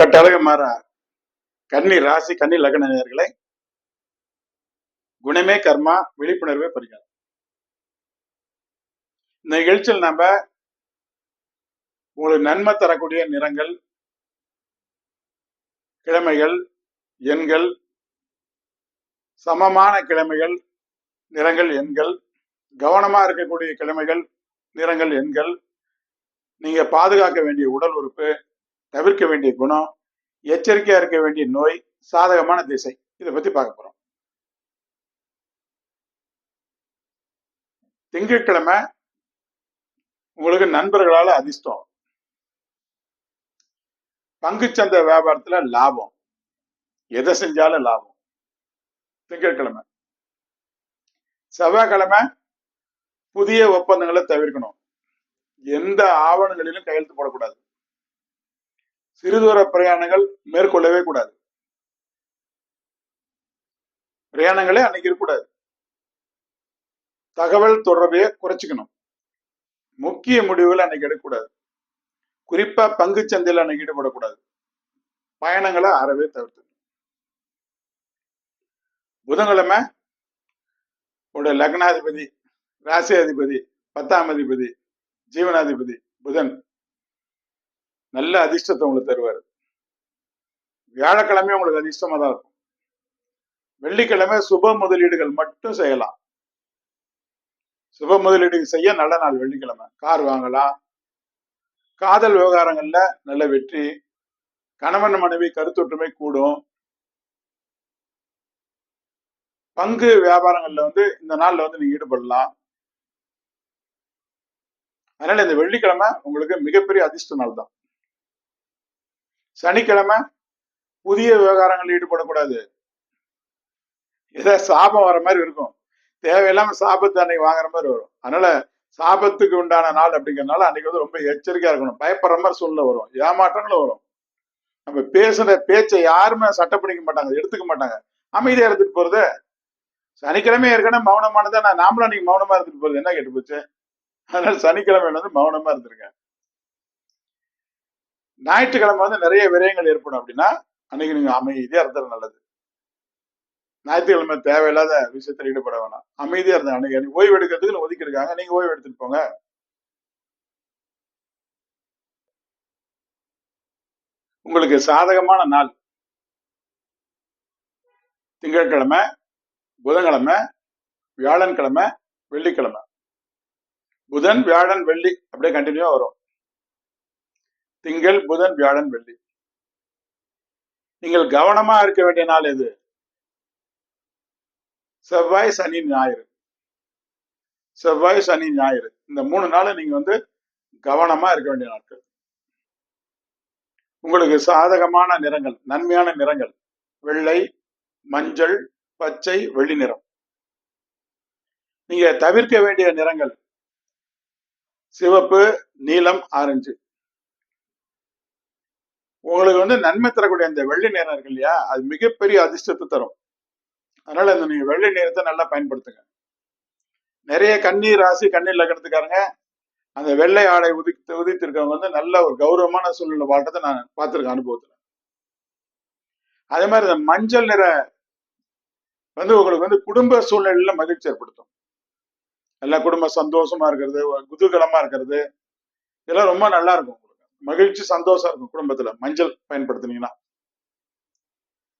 கட்டழக மாற. கன்னி ராசி கன்னி லக்ன நேர்களை குணமே கர்மா விழிப்புணர்வே பரிகாரம். இந்த நிகழ்ச்சியில் நம்ம உங்களுக்கு நன்மை தரக்கூடிய நிறங்கள் கிழமைகள் எண்கள் சமமான கிழமைகள் நிறங்கள் எண்கள் கவனமா இருக்கக்கூடிய கிழமைகள் நிறங்கள் எண்கள் நீங்க பாதுகாக்க வேண்டிய உடல் உறுப்பு தவிர்க்க வேண்டிய குணம் எச்சரிக்கையா இருக்க வேண்டிய நோய் சாதகமான திசை. இதை பத்தி பார்க்க போறோம். திங்கட்கிழமை உங்களுக்கு நண்பர்களால அதிர்ஷ்டம். பங்குச்சந்தை வியாபாரத்துல லாபம். எதை செஞ்சாலும் லாபம். திங்கட்கிழமை. செவ்வாய்க்கிழமை புதிய ஒப்பந்தங்களை தவிர்க்கணும். எந்த ஆவணங்களிலும் கையெழுத்து போடக்கூடாது. சிறுதூர பிரயாணங்கள் மேற்கொள்ளவே கூடாது. பிரயாணங்களே அன்னைக்கு இருக்கக்கூடாது. தகவல் தொடர்பைய குறைச்சிக்கணும். முக்கிய முடிவுகள் அன்னைக்கு எடுக்கக்கூடாது. குறிப்பா பங்கு சந்தையில் அன்னைக்கு ஈடுபடக்கூடாது. பயணங்களை அறவே தவிர்த்து. புதன்கிழமை உடைய லக்னாதிபதி ராசி அதிபதி பத்தாம் அதிபதி ஜீவனாதிபதி புதன். நல்ல அதிர்ஷ்டத்தை உங்களுக்கு தருவார். வியாழக்கிழமை உங்களுக்கு அதிர்ஷ்டமா தான் இருக்கும். வெள்ளிக்கிழமை சுப முதலீடுகள் மட்டும் செய்யலாம். சுப முதலீடு செய்ய நல்ல நாள் வெள்ளிக்கிழமை. கார் வாங்கலாம். காதல் விவகாரங்கள்ல நல்ல வெற்றி. கணவன் மனைவி கருத்தொற்றுமை கூடும். பங்கு வியாபாரங்கள்ல வந்து இந்த நாள்ல வந்து நீங்க ஈடுபடலாம். அதனால இந்த வெள்ளிக்கிழமை உங்களுக்கு மிகப்பெரிய அதிர்ஷ்ட நாள் தான். சனிக்கிழமை புதிய விவகாரங்களில் ஈடுபடக்கூடாது. ஏதோ சாபம் வர மாதிரி இருக்கும். தேவையில்லாம சாபத்தை அன்னைக்கு வாங்குற மாதிரி வரும். அதனால சாபத்துக்கு உண்டான நாள் அப்படிங்கறதுனால அன்னைக்கு வந்து ரொம்ப எச்சரிக்கையா இருக்கணும். பயப்படுற மாதிரி சூழ்நிலை வரும். ஏமாற்றங்களும் வரும். நம்ம பேசுற பேச்சை யாருமே சட்டம் பண்ணிக்க மாட்டாங்க. எடுத்துக்க மாட்டாங்க. அமைதியா எடுத்துட்டு போறது. சனிக்கிழமை ஏற்கனவே மௌனமானதா? நான் நாமளும் அன்னைக்கு மௌனமா இருந்துட்டு போறது. என்ன கேட்டு போச்சு? அதனால சனிக்கிழமை வந்து மௌனமா இருந்திருக்கேன். ஞாயிற்றுக்கிழமை வந்து நிறைய விரயங்கள் ஏற்படும் அப்படின்னா அன்னைக்கு நீங்க அமைதியா இருந்தது நல்லது. ஞாயிற்றுக்கிழமை தேவையில்லாத விஷயத்துல ஈடுபட வேணாம். அமைதியா இருந்தாங்க அன்னைக்கு அன்னைக்கு ஓய்வு எடுக்கிறதுக்கு ஒதுக்கி இருக்காங்க நீங்க ஓய்வு எடுத்துட்டு போங்க. உங்களுக்கு சாதகமான நாள். திங்கட்கிழமை புதன்கிழமை வியாழன்கிழமை வெள்ளிக்கிழமை. புதன் வியாழன் வெள்ளி அப்படியே கண்டினியூவா வரும். திங்கள் புதன் வியாழன் வெள்ளி. நீங்கள் கவனமா இருக்க வேண்டிய நாள் எது? செவ்வாய் சனி ஞாயிறு. செவ்வாய் சனி ஞாயிறு. இந்த மூணு நாள் நீங்க வந்து கவனமா இருக்க வேண்டிய நாட்கள். உங்களுக்கு சாதகமான நிறங்கள் நன்மையான நிறங்கள். வெள்ளை மஞ்சள் பச்சை வெள்ளி நிறம். நீங்க தவிர்க்க வேண்டிய நிறங்கள். சிவப்பு நீலம் ஆரஞ்சு. உங்களுக்கு வந்து நன்மை தரக்கூடிய அந்த வெள்ளை நேரம் இருக்கு இல்லையா? அது மிகப்பெரிய அதிர்ஷ்டத்தை தரும். அதனால இந்த நீங்க வெள்ளை நேரத்தை நல்லா பயன்படுத்துங்க. நிறைய கண்ணீர் ராசி கண்ணீர் லக்னத்துக்காரங்க அந்த வெள்ளை ஆடை உதித்து உதித்திருக்கவங்க வந்து நல்ல ஒரு கௌரவமான சூழ்நிலை வாழ்றதை நான் பார்த்துருக்கேன் அனுபவத்துல. அதே மாதிரி இந்த மஞ்சள் நிற வந்து உங்களுக்கு வந்து குடும்ப சூழ்நிலையில மகிழ்ச்சி ஏற்படுத்தும். எல்லா குடும்ப சந்தோஷமா இருக்கிறது குதூகலமா இருக்கிறது. இதெல்லாம் ரொம்ப நல்லா இருக்கும். மகிழ்ச்சி சந்தோஷம் இருக்கும் குடும்பத்துல. மஞ்சள் பயன்படுத்துனீங்கன்னா.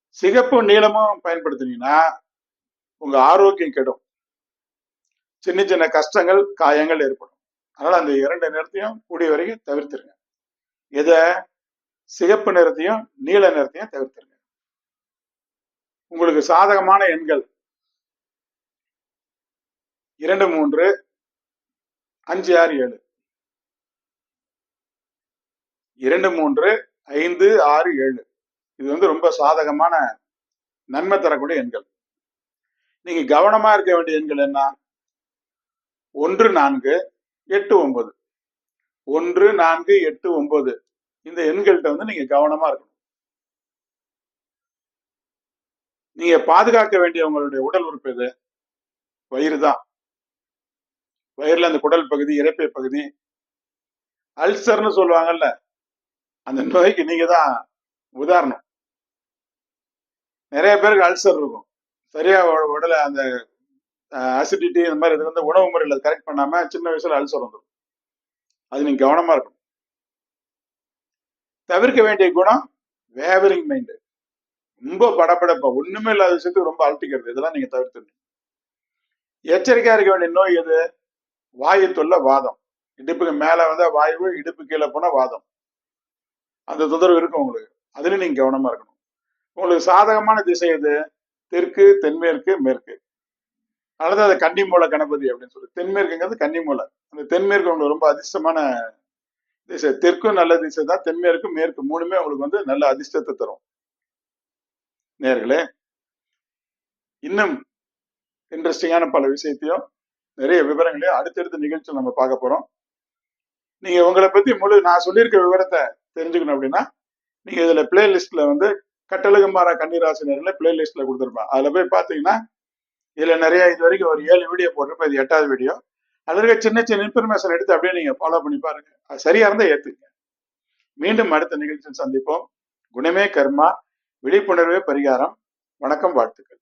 சிகப்பு நீளமும் பயன்படுத்துனீங்கன்னா உங்க ஆரோக்கியம் கெடும். சின்ன சின்ன கஷ்டங்கள் காயங்கள் ஏற்படும். அதனால அந்த இரண்டு நிறத்தையும் கூடிய வரைக்கும் தவிர்த்துருங்க. எதை? சிகப்பு நிறத்தையும் நீல நிறத்தையும் தவிர்த்துருங்க. உங்களுக்கு சாதகமான எண்கள். இரண்டு மூன்று அஞ்சு ஆறு ஏழு. இரண்டு மூன்று ஐந்து ஆறு ஏழு. இது வந்து ரொம்ப சாதகமான நன்மை தரக்கூடிய எண்கள். நீங்க கவனமா இருக்க வேண்டிய எண்கள் என்ன? ஒன்று நான்கு எட்டு ஒன்பது. ஒன்று நான்கு எட்டு ஒன்பது. இந்த எண்கள்கிட்ட வந்து நீங்க கவனமா இருக்கணும். நீங்க பாதுகாக்க வேண்டிய உங்களுடைய உடல் உறுப்பு எது? வயிறு தான். வயிறுல அந்த குடல் பகுதி இறப்பை பகுதி. அல்சர்னு சொல்லுவாங்கல்ல. அந்த நோய்க்கு நீங்க தான் உதாரணம். நிறைய பேருக்கு அல்சர் இருக்கும். சரியா உடல அந்த அசிடிட்டி இந்த மாதிரி இது வந்து உணவு முறையில கரெக்ட் பண்ணாம சின்ன வயசுல அல்சர் வந்துடும். அது நீங்க கவனமா இருக்கும் தவிர்க்க வேண்டிய குணம் வேவரிங் மைண்டு ரொம்ப படப்படப்பா ஒண்ணுமே இல்லாத விஷயத்துக்கு ரொம்ப அழட்டிக்கிறது இதெல்லாம் நீங்க தவிர்த்துடணும் எச்சரிக்கையா இருக்க வேண்டிய நோய் எது? வாயு தொல்ல வாதம். இடுப்புக்கு மேல வந்தா வாயு இடுப்பு கீழே போனா வாதம். அந்த தொந்தரவு இருக்கும் உங்களுக்கு. அதுல நீங்க கவனமா இருக்கணும். உங்களுக்கு சாதகமான திசை எது? தெற்கு தென்மேற்கு மேற்கு. அதனால அது கன்னிமூல கணபதி அப்படின்னு சொல்லி. தென்மேற்குங்கிறது கன்னிமூல அந்த தென்மேற்கு உங்களுக்கு ரொம்ப அதிர்ஷ்டமான திசை. தெற்கும் நல்ல திசை தான். தென்மேற்கு மேற்கு மூணுமே உங்களுக்கு வந்து நல்ல அதிர்ஷ்டத்தை தரும். நேர்களே இன்னும் இன்ட்ரெஸ்டிங்கான பல விஷயத்தையும் நிறைய விவரங்களையும் அடுத்தடுத்த நிகழ்ச்சியில் நம்ம பார்க்க போறோம். நீங்க உங்களை பத்தி முழு நான் சொல்லியிருக்க விவரத்தை தெரிஞ்சுக்கணும் அப்படின்னா நீங்க இதுல பிளேலிஸ்ட்ல வந்து கட்டழகுமார கன்னிராசினர்ல பிளேலிஸ்ட்ல கொடுத்துருப்பேன். அதுல போய் பாத்தீங்கன்னா இதுல நிறைய இது வரைக்கும் ஒரு ஏழு வீடியோ போட்டிருப்பேன். இது எட்டாவது வீடியோ அதுல இருக்க சின்ன சின்ன இன்ஃபர்மேஷன் எடுத்து அப்படியே நீங்க ஃபாலோ பண்ணி பாருங்க. அது சரியா இருந்தா ஏத்துங்க. மீண்டும் அடுத்த நிகழ்ச்சியில் சந்திப்போம். குணமே கர்மா. விழிப்புணர்வே பரிகாரம். வணக்கம் வாழ்த்துக்கள்.